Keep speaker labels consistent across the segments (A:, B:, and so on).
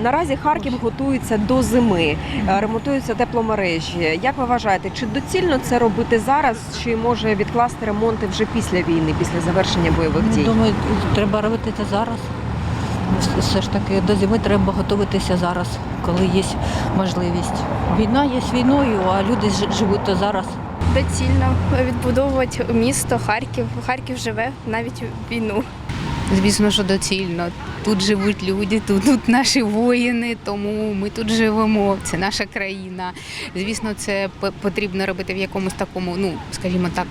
A: Наразі Харків готується до зими, е, ремонтуються тепломережі. Як ви вважаєте, чи доцільно це робити зараз, чи може відкласти ремонти вже після війни, після завершення бойових дій?
B: Думаю, треба робити це зараз. Все- ж таки до зими треба готуватися зараз, коли є можливість. Війна є війною, а люди живуть то зараз.
C: доцільно відбудовувати місто Харків. Харків живе навіть війну.
D: Звісно, що доцільно. Тут живуть люди, тут, тут наші воїни, тому ми тут живемо. Це наша країна. Звісно, це потрібно робити в якомусь такому, ну скажімо так,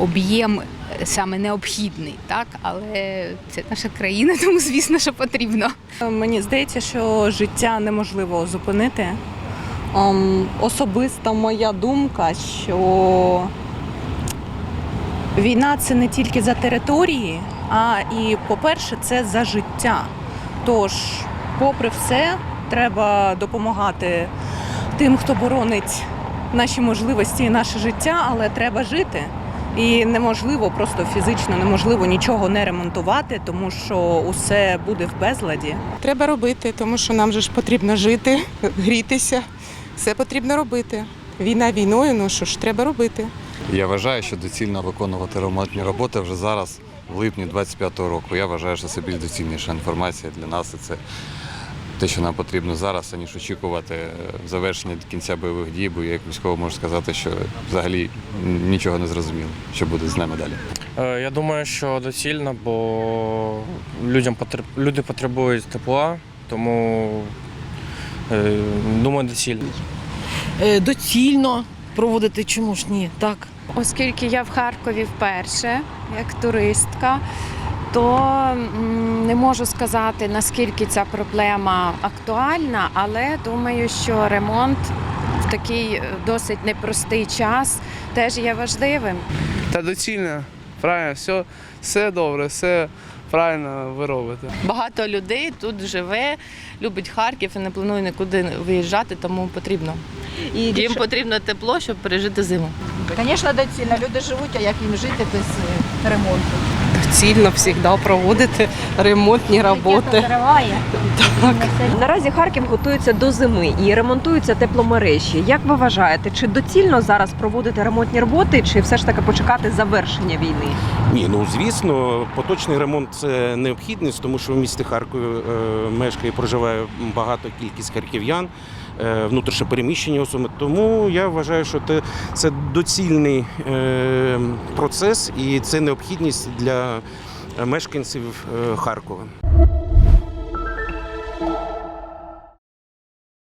D: об'єм е, саме необхідний, так але це наша країна, тому звісно, що потрібно.
E: Мені здається, що життя неможливо зупинити. Ем, Особиста моя думка, що війна це не тільки за території, а і, по-перше, це за життя. Тож, попри все, треба допомагати тим, хто боронить наші можливості і наше життя, але треба жити. І неможливо, просто фізично неможливо нічого не ремонтувати, тому що усе буде в безладі.
F: Треба робити, тому що нам же ж потрібно жити, грітися. Все потрібно робити. Війна війною, ну що ж, треба робити.
G: Я вважаю, що доцільно виконувати ремонтні роботи вже зараз, в липні 25-го року. Я вважаю, що це більш доцільніша інформація для нас. І це те, що нам потрібно зараз, аніж очікувати е, завершення до кінця бойових дій, бо я як військово можу сказати, що взагалі нічого не зрозуміло, що буде з нами далі.
H: Е, Я думаю, що доцільно, бо людям потреб... люди потребують тепла, тому е, думаю, доцільно.
I: Доцільно проводити, чому ж ні? Так.
C: Оскільки я в Харкові вперше, як туристка, то не можу сказати, наскільки ця проблема актуальна, але думаю, що ремонт в такий е, досить непростий час теж є важливим.
J: Та доцільно, правильно, все, все добре, все правильно ви робите.
K: Багато людей тут живе, любить Харків і не планує нікуди виїжджати, тому потрібно.
A: І
K: Їм потрібно тепло, щоб пережити зиму.
B: Звісно, доцільно. Люди живуть, а як їм жити без е, ремонту?
E: Доцільно завжди проводити ремонтні роботи.
A: Наразі Харків готується до зими і ремонтуються тепломережі. Як ви вважаєте, чи доцільно зараз проводити ремонтні роботи, чи все ж таки почекати завершення війни?
L: Ні, ну звісно, поточний ремонт це необхідність, тому що в місті Харкові е, мешкає і проживає багато кількість харків'ян, е, внутрішньопереміщені особи. Тому я вважаю, що це доцільний е, процес і це необхідність для мешканців е, Харкова.